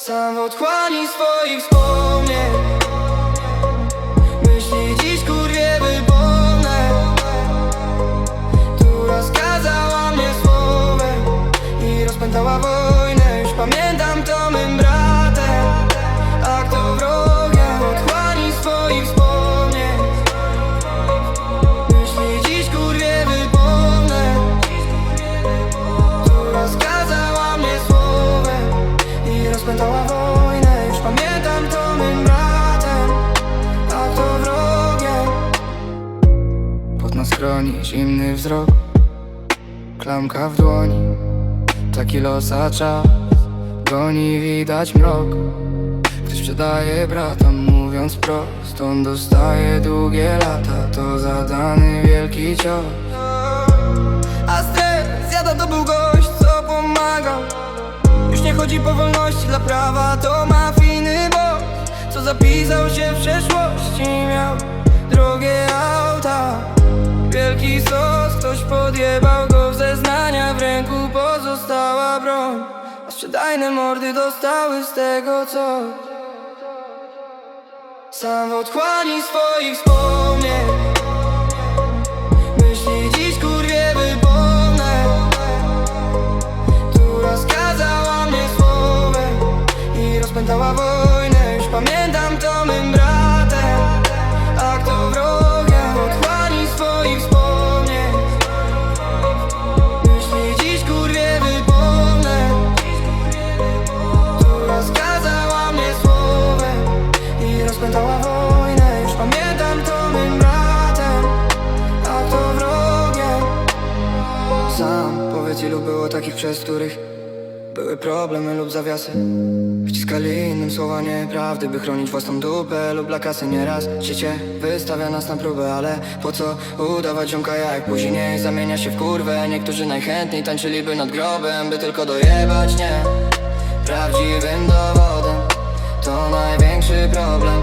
Sam w swoich wspomnień rozpętała wojnę Już pamiętam to mym bratem A kto wrogiem Pod nas chroni zimny wzrok Klamka w dłoni. Taki los, a czas Goni widać mrok. Ktoś sprzedaje brata Mówiąc prosto On dostaje długie lata. To zadany wielki cios chodzi po wolności dla prawa To mafijny boss Co zapisał się w przeszłości Miał drogie auta. Wielki sos, ktoś podjebał go w zeznania. W ręku pozostała broń. A sprzedajne mordy dostały z tego coś Sam w otchłani swoich wspomnień Sam. Powiedz ilu było takich przez których Były problemy lub zawiasy. Wciskali innym słowa nieprawdy By chronić własną dupę lub dla kasy. Nieraz Życie wystawia nas na próbę Ale po co udawać ziomka jak później Zamienia się w kurwę? Niektórzy najchętniej tańczyliby nad grobem By tylko dojebać, nie? Prawdziwym dowodem To największy problem.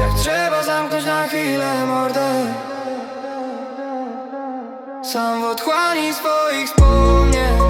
Jak trzeba zamknąć na chwilę mordę Sam w otchłani swoich wspomnień